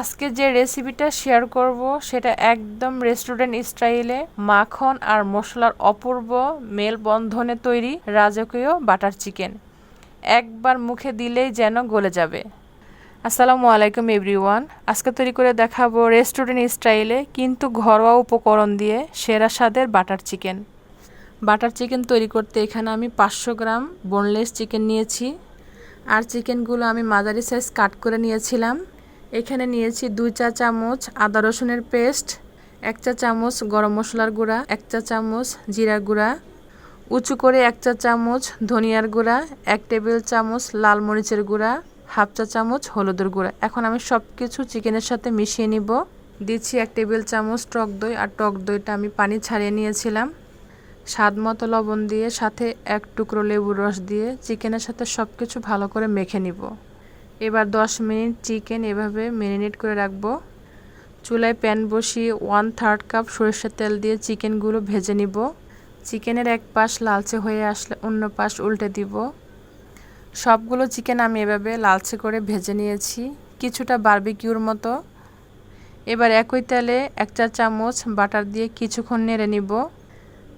আজকে যে রেসিপিটা শেয়ার করব, সেটা একদম রেস্টুরেন্ট স্টাইলে মাখন আর মশলার অপূর্ব মেলবন্ধনে তৈরি রাজকীয় বাটার চিকেন একবার মুখে দিলেই যেন গলে যাবে। আসসালামু আলাইকুম এভরিওয়ান আজকে তৈরি করে দেখাবো রেস্টুরেন্ট স্টাইলে কিন্তু ঘরোয়া উপকরণ দিয়ে সেরা স্বাদের বাটার চিকেন বাটার চিকেন তৈরি করতে এখানে আমি পাঁচশো গ্রাম বোনলেস চিকেন নিয়েছি। আর চিকেনগুলো আমি মাঝারি সাইজ কাট করে নিয়েছিলাম। এখানে নিয়েছি দুই চা চামচ আদা রসুনের পেস্ট, এক চা চামচ গরম মশলার গুঁড়া, এক চা চামচ জিরা গুঁড়া, উঁচু করে এক চা চামচ ধনিয়ার গুঁড়া, এক টেবিল চামচ লাল মরিচের গুঁড়া, হাফ চা চামচ হলুদের গুঁড়া। এখন আমি সব কিছু চিকেনের সাথে মিশিয়ে নিব। দিচ্ছি এক টেবিল চামচ টক দই আর টক দইটা আমি পানি ছাড়িয়ে নিয়েছিলাম। স্বাদ মতো লবণ দিয়ে সাথে এক টুকরো লেবুর রস দিয়ে চিকেনের সাথে সব কিছু ভালো করে মেখে নিব। এবার 10 মিনিট চিকেন এভাবে ম্যারিনেট করে রাখব। চুলায় প্যান বসিয়ে ওয়ান থার্ড কাপ সরিষার তেল দিয়ে চিকেনগুলো ভেজে নিব। চিকেনের এক পাশ লালচে হয়ে আসলে অন্য পাশ উল্টে দিব। সবগুলো চিকেন আমি এভাবে লালচে করে ভেজে নিয়েছি, কিছুটা বারবিকিউর মতো। এবার একই তেলে এক চা চামচ বাটার দিয়ে কিছুক্ষণ নেড়ে নিব।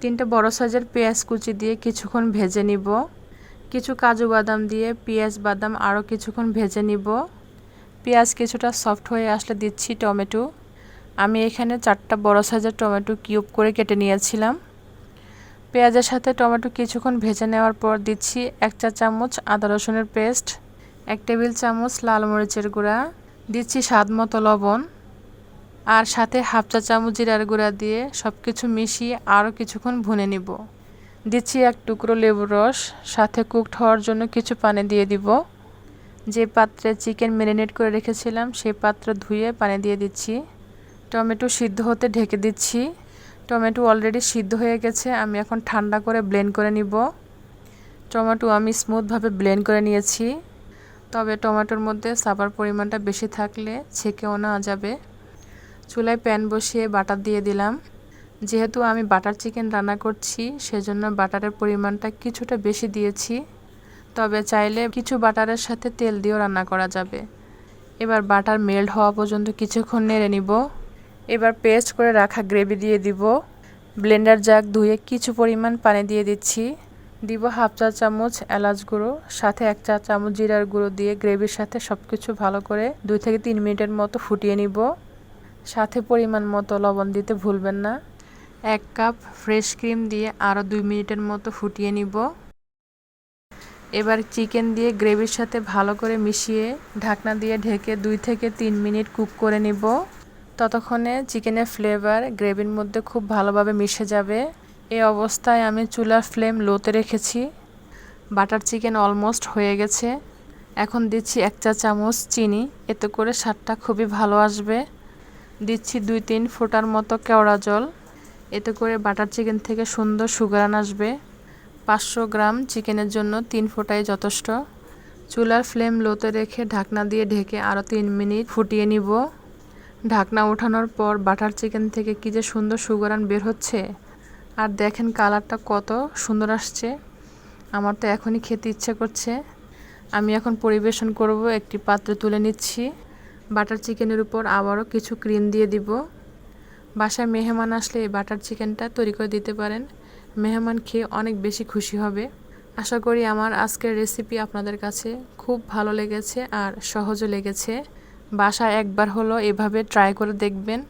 তিনটে বড় সাইজের পেঁয়াজ কুচি দিয়ে কিছুক্ষণ ভেজে নিব। কিছু কাজু বাদাম দিয়ে পেঁয়াজ বাদাম আরও কিছুক্ষণ ভেজে নিব। পেঁয়াজ কিছুটা সফট হয়ে আসলে দিচ্ছি টমেটো। আমি এখানে চারটা বড় সাইজের টমেটো কিউব করে কেটে নিয়েছিলাম। পেঁয়াজের সাথে টমেটো কিছুক্ষণ ভেজে নেওয়ার পর দিচ্ছি এক চা চামচ আদা রসুনের পেস্ট, এক টেবিল চামচ লাল মরিচের গুঁড়া, দিচ্ছি স্বাদ মতো লবণ আর সাথে হাফ চা চামচ জিরার গুঁড়া দিয়ে সব কিছু মিশিয়ে আরও কিছুক্ষণ ভুনে নিব। দিচ্ছি এক টুকরো লেবুর রস, সাথে কুকড হওয়ার জন্য কিছু পানি দিয়ে দিব। যে পাত্রে চিকেন ম্যারিনেট করে রেখেছিলাম সেই পাত্র ধুয়ে পানি দিয়ে দিচ্ছি। টমেটো সিদ্ধ হতে ঢেকে দিচ্ছি। টমেটো অলরেডি সিদ্ধ হয়ে গেছে, আমি এখন ঠান্ডা করে ব্লেন্ড করে নিব। টমেটো আমি স্মুথভাবে ব্লেন্ড করে নিয়েছি। তবে টমেটোর মধ্যে সাবার পরিমাণটা বেশি থাকলে ছেঁকেও না যাবে। চুলায় প্যান বসিয়ে বাটার দিয়ে দিলাম। যেহেতু আমি বাটার চিকেন রান্না করছি, সেজন্য বাটারের পরিমাণটা কিছুটা বেশি দিয়েছি। তবে চাইলে কিছু বাটারের সাথে তেল দিয়েও রান্না করা যাবে। এবার বাটার মেল্ট হওয়া পর্যন্ত কিছুক্ষণ নেড়ে নিব। এবার পেস্ট করে রাখা গ্রেভি দিয়ে দিব। ব্লেন্ডার জাগ ধুয়ে কিছু পরিমাণ পানি দিয়ে দিচ্ছি। দিব হাফ চা চামচ এলাচ গুঁড়ো, সাথে এক চা চামচ জিরার গুঁড়ো দিয়ে গ্রেভির সাথে সব কিছু ভালো করে দুই থেকে তিন মিনিটের মতো ফুটিয়ে নিব। সাথে পরিমাণ মতো লবণ দিতে ভুলবেন না। এক কাপ ফ্রেশ ক্রিম দিয়ে আরও দুই মিনিটের মতো ফুটিয়ে নিব। এবার চিকেন দিয়ে গ্রেভির সাথে ভালো করে মিশিয়ে ঢাকনা দিয়ে ঢেকে দুই থেকে তিন মিনিট কুক করে নিব। ততক্ষণে চিকেনের ফ্লেভার গ্রেভির মধ্যে খুব ভালোভাবে মিশে যাবে। এই অবস্থায় আমি চুলার ফ্লেম লোতে রেখেছি। বাটার চিকেন অলমোস্ট হয়ে গেছে। এখন দিচ্ছি এক চা চামচ চিনি, এতে করে স্বাদটা খুবই ভালো আসবে। দিচ্ছি দুই তিন ফোটার মতো কেওড়া জল। এতে করে বাটার চিকেন থেকে সুন্দর সুগারান আসবে। পাঁচশো গ্রাম চিকেনের জন্য তিন ফোটাই যথেষ্ট। চুলার ফ্লেম লোতে রেখে ঢাকনা দিয়ে ঢেকে আরও তিন মিনিট ফুটিয়ে নিব। ঢাকনা ওঠানোর পর বাটার চিকেন থেকে কী যে সুন্দর সুগারান বের হচ্ছে? আর দেখেন কালারটা কত সুন্দর আসছে। আমার তো এখনই খেতে ইচ্ছে করছে। আমি এখন পরিবেশন করব, একটি পাত্রে তুলে নিচ্ছি। বাটার চিকেনের উপর আবারও কিছু ক্রিম দিয়ে দিব। বাসায় মেহমান আসলে এই বাটার চিকেনটা তৈরি করে দিতে পারেন। মেহমান খেয়ে অনেক বেশি খুশি হবে। আশা করি আমার আজকের রেসিপি আপনাদের কাছে খুব ভালো লেগেছে আর সহজও লেগেছে। বাসায় একবার হলো এভাবে ট্রাই করে দেখবেন।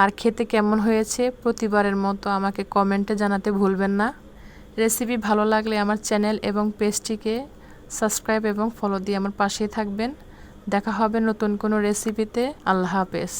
আর খেতে কেমন হয়েছে প্রতিবারের মতো আমাকে কমেন্টে জানাতে ভুলবেন না। রেসিপি ভালো লাগলে আমার চ্যানেল এবং পেজটিকে সাবস্ক্রাইব এবং ফলো দিয়ে আমার পাশেই থাকবেন। দেখা হবে নতুন কোনো রেসিপিতে আল্লাহ হাফেজ।